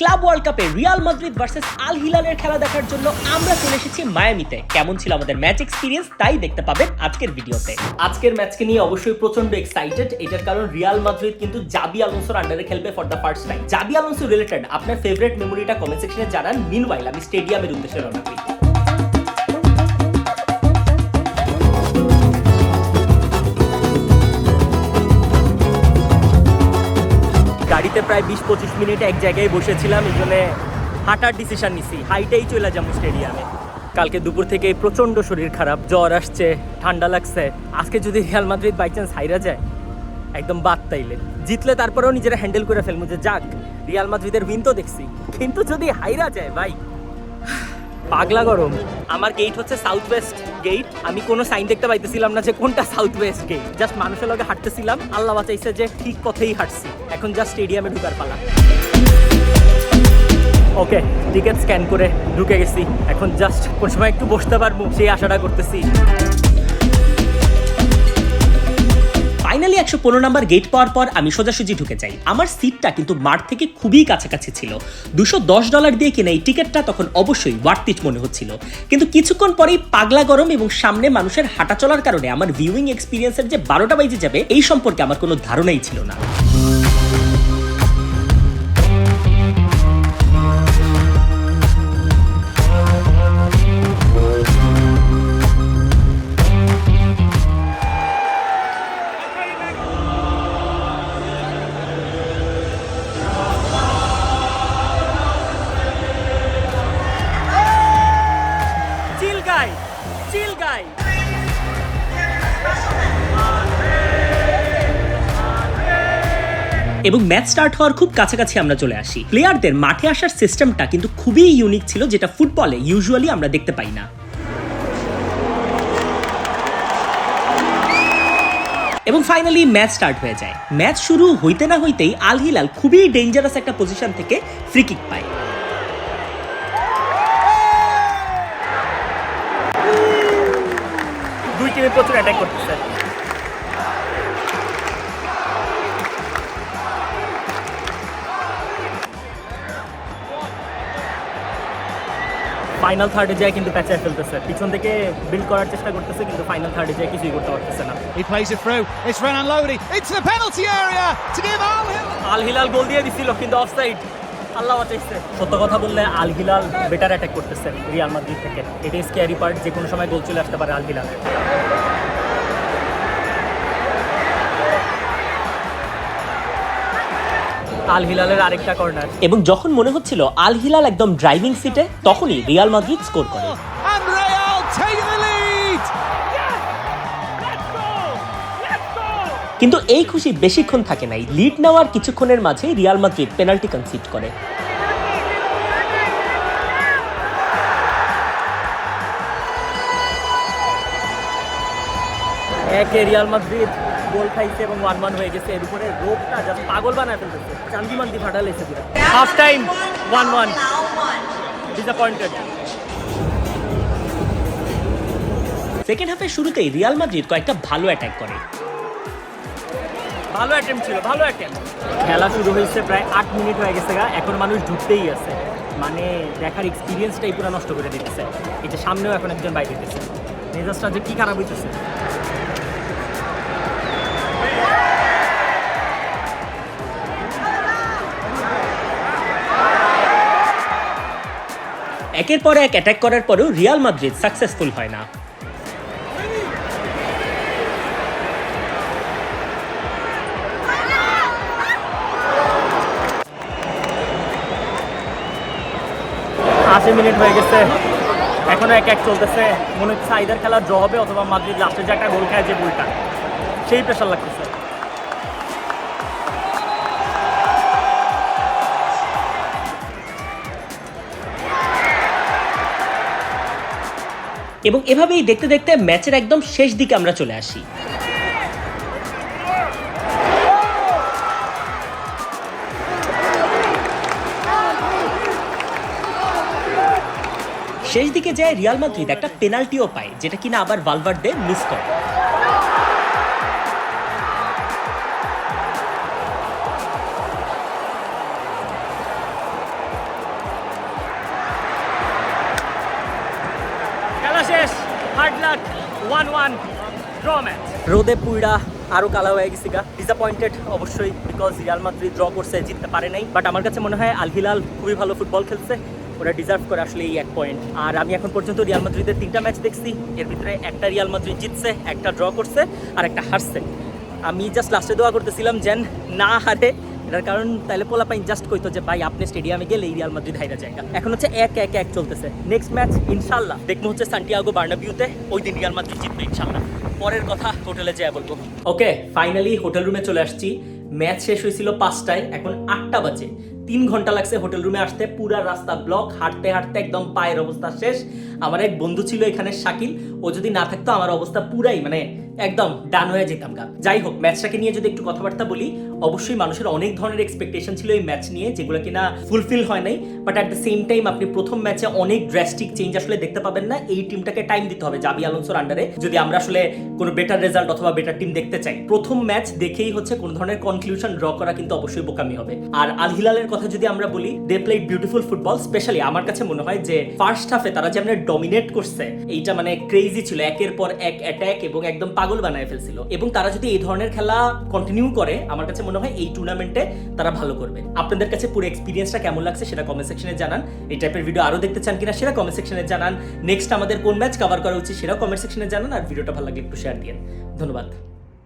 Club world কাপে Real Madrid versus Al হিলালের খেলা দেখার জন্য আমরা চলে এসেছি মায়ামিতে। কেমন ছিল আমাদের ম্যাচ এক্সপিরিয়েন্স তাই দেখতে পাবেন আজকের ভিডিওতে। আজকের ম্যাচকে নিয়ে অবশ্যই প্রচণ্ড এক্সাইটেড এটার কারণ রিয়াল মাদ্রিদ কিন্তু জাবি আলোনসোর আন্ডারে খেলবে for the first time Xabi Alonso related আপনার ফেভারিট মেমোরিটা কমেন্ট সেকশনে জানান। মিনওয়াইল আমি স্টেডিয়ামের উদ্দেশ্যে রওনা করি। গাড়িতে প্রায় বিশ পঁচিশ মিনিট এক জায়গায় বসেছিলাম, এই জন্য হাঁটার ডিসিশন নিছি। হাইটেই চলে যাব স্টেডিয়ামে কালকে দুপুর থেকে প্রচণ্ড শরীর খারাপ, জ্বর আসছে, ঠান্ডা লাগছে। আজকে যদি রিয়াল মাদ্রিদ বাই চান্স হাইরা যায়, একদম বাদ তাইলে। জিতলে তারপরেও নিজেরা হ্যান্ডেল করে ফেলব যে যাক রিয়াল মাদ্রিদের উইন তো দেখছি। কিন্তু যদি হাইরা যায়, ভাই পাগলা গরম। আমার গেট হচ্ছে সাউথ ওয়েস্ট গেট আমি কোনো সাইন দেখতে পাইতেছিলাম না যে কোনটা সাউথ ওয়েস্ট গেট জাস্ট মানুষের লগে হাঁটতেছিলাম। আল্লাহ বাঁচাইছে যে ঠিক পথেই হাঁটছি। এখন জাস্ট স্টেডিয়ামে ঢুকার পালা। ওকে টিকিট স্ক্যান করে ঢুকে গেছি। এখন জাস্ট কোন সময় একটু বসতে পারব, সেই আশাটা করতেছি। ফাইনালি একশো পনেরো নাম্বার গেট পাওয়ার পর আমি সোজাসুজি ঢুকে যাই। আমার সিটটা কিন্তু মাঠ থেকে খুবই কাছাকাছি ছিল। দুশো দশ ডলার দিয়ে কিনা এই টিকিটটা তখন অবশ্যই ওয়ার্তিট মনে হচ্ছিল। কিন্তু কিছুক্ষণ পরেই পাগলা গরম এবং সামনে মানুষের হাঁটা চলার কারণে আমার ভিউইং এক্সপিরিয়েন্সের যে বারোটা বাজে যাবে, এই সম্পর্কে আমার কোনো ধারণাই ছিল না। এবং ম্যাচ স্টার্ট হওয়ার খুব কাছাকাছি আমরা চলে আসি। প্লেয়ারদের মাঠে আসার সিস্টেমটা কিন্তু খুবই ইউনিক ছিল, যেটা ফুটবলে ইউজুয়ালি আমরা দেখতে পাই না। এবং ফাইনালি ম্যাচ স্টার্ট হয়ে যায়। ম্যাচ শুরু হইতে না হইতেই আল হিলাল খুবই ডেঞ্জারাস একটা পজিশন থেকে ফ্রি কিক পায়। দুই টিমে প্রচুর অ্যাটাক করতেছে। ফাইনাল থার্ডে যায় কিন্তু প্যাচায় ফেলতেছে। পিছন থেকে বিল্ড করার চেষ্টা করতেছে কিন্তু ফাইনাল থার্ডে যায় কিছুই করতে পারতেছে না। He plays it through. It's Renan Lodi into the penalty area to give Al Hilal. Al Hilal goal দিয়ে দিছিল কিন্তু অফসাইড আল্লাহ বাঁচাইছে। সত্য কথা বললে আল হিলাল বেটার অ্যাটাক করতেছে রিয়াল মাদ্রিদ থেকে। এটাই স্ক্যারি পার্ট যে কোনো সময় গোল চলে আসতে পারে আল হিলালের আল হিলালের আরেকটা কর্নার এবং যখন মনে হচ্ছিল আল হিলাল একদম ড্রাইভিং সিটে তখনই রিয়াল মাদ্রিদ স্কোর করে. কিন্তু এই খুশি বেশিক্ষণ থাকে নাই। লিড নেওয়ার কিছুক্ষণের মাঝেই রিয়াল মাদ্রিদ পেনাল্টি কনসিড করে। একে রিয়াল মাদ্রিদ গোল খাইছে এবং ওয়ান ওয়ান হয়ে গেছে। এর উপরে রোগটা জাস্ট পাগল বানায় ফেলতেছে। চান্দি মান্দি ফাটালেছে পুরো। Half time one one disappointed second হাফের শুরুতেই রিয়াল মাদ্রিদ কয়েকটা ভালো অ্যাটাক করে। ভালো অ্যাটেম্প ছিল, ভালো অ্যাটেম্প খেলা শুরু হয়েছে প্রায় আট মিনিট হয়ে গেছে গা, এখন মানুষ ঢুকতেই আছে। মানে দেখার এক্সপিরিয়েন্সটাই পুরো নষ্ট করে দিতেছে। এই যে সামনেও এখন একজন বাইরে দিতেছে মেজাজটা যে কি খারাপ হইতেছে। একের পর এক অ্যাটাক করার পরেও রিয়াল মাদ্রিদ সাকসেসফুল হয় না। আশি মিনিট হয়ে গেছে। এখনও এক এক চলতেছে। মনে হচ্ছে আইদার খেলা ড্র হবে অথবা মাদ্রিদ লাস্টে যে একটা গোল খায় যে বইটা সেই প্রেশার লাগতেছে। এবং এভাবেই দেখতে দেখতে ম্যাচের একদম শেষ দিকে আমরা চলে আসি। শেষ দিকে যায় রিয়াল মাদ্রিদ, একটা পেনাল্টিও পায়, যেটা কিনা আবার ভালভার্ডে মিস করে। ওয়ান ওয়ান ড্র ম্যাচ রোদে পুইড়া আরও কালা হয়ে গেছি গা। ডিসঅ্যাপয়েন্টেড অবশ্যই বিকজ রিয়াল মাদ্রিদ ড্র করছে, জিততে পারে নাই। বাট আমার কাছে মনে হয় আল হিলাল খুবই ভালো ফুটবল খেলছে। ওরা ডিজার্ভ করে আসলে এই এক পয়েন্ট আর আমি এখন পর্যন্ত রিয়াল মাদ্রিদের তিনটা ম্যাচ দেখছি। এর ভিতরে একটা রিয়াল মাদ্রিদ জিতছে, একটা ড্র করছে, আর একটা হারছে। আমি জাস্ট লাস্টে দোয়া করতেছিলাম, যেন না হারে এটার কারণ তাহলে পোলা পাইন জাস্ট কইতো যে, ভাই, আপনি স্টেডিয়ামে গেলে রিয়াল মাদ্রিদ হাইরা জায়গা। এখন হচ্ছে এক এক এক চলতেছে। নেক্সট ম্যাচ ইনশাল্লাহ দেখব হচ্ছে সান্টিয়াগো বার্নাবিউতে ওই দিন রিয়াল মাদ্রিদ জিতবে ইনশাল্লাহ পরের কথা হোটেলে যেয়ে বলব। ওকে ফাইনালি হোটেল রুমে চলে আসছি। ম্যাচ শেষ হয়েছিল পাঁচটায়, এখন আটটা বাজে। তিন ঘণ্টা লাগছে হোটেল রুমে আসতে, পুরা রাস্তা ব্লক হাঁটতে হাঁটতে একদম পায়ের অবস্থা শেষ। আমার এক বন্ধু ছিল এখানে শাকিল, ও যদি না থাকতো আমার অবস্থা পুরাই মানে একদম ডান হয়ে যেতাম গা। যাই হোক, ম্যাচটাকে নিয়ে যদি একটু কথাবার্তা বলি, অবশ্যই মানুষের অনেক ধরনের এক্সপেকটেশন ছিল এই ম্যাচ নিয়ে, যেগুলো কিনা ফুলফিল হয় নাই but at the same time আপনি প্রথম ম্যাচে অনেক ড্রাস্টিক চেঞ্জ আসলে দেখতে পাবেন না, এই টিমটাকে টাইম দিতে হবে জাবি আলোনসোর আন্ডারে যদি আমরা আসলে কোনো বেটার রেজাল্ট অথবা বেটার টিম দেখতে চাই। প্রথম ম্যাচ দেখেই হচ্ছে কোন ধরনের কনক্লুশন ড্র করা কিন্তু অবশ্যই বোকামি হবে। আর আল হিলালের কথা যদি আমরা বলি they played beautiful football specially আমার কাছে মনে হয় যে ফার্স্ট হাফে তারা যেমন ডমিনেট করছে, এইটা মানে ক্রেজি ছিল। একের পর এক অ্যাটাক এবং একদম পাগল বানায় ফেলছিল। এবং তারা যদি এই ধরনের খেলা কন্টিনিউ করে, আমার কাছে মনে হয় এই টুর্নামেন্টে তারা ভালো করবে। আপনাদের কাছে পুরো এক্সপিরিয়েন্সটা কেমন লাগছে সেটা কমেন্ট সেকশনে জানান। এই টাইপের ভিডিও আরও দেখতে চান কিনা সেটা কমেন্ট সেকশনে জানান। নেক্সট আমাদের কোন ম্যাচ কভার করা উচিত সেটাও কমেন্ট সেকশনে জানান। আর ভিডিওটা ভালো লাগলে একটু শেয়ার দিন। ধন্যবাদ।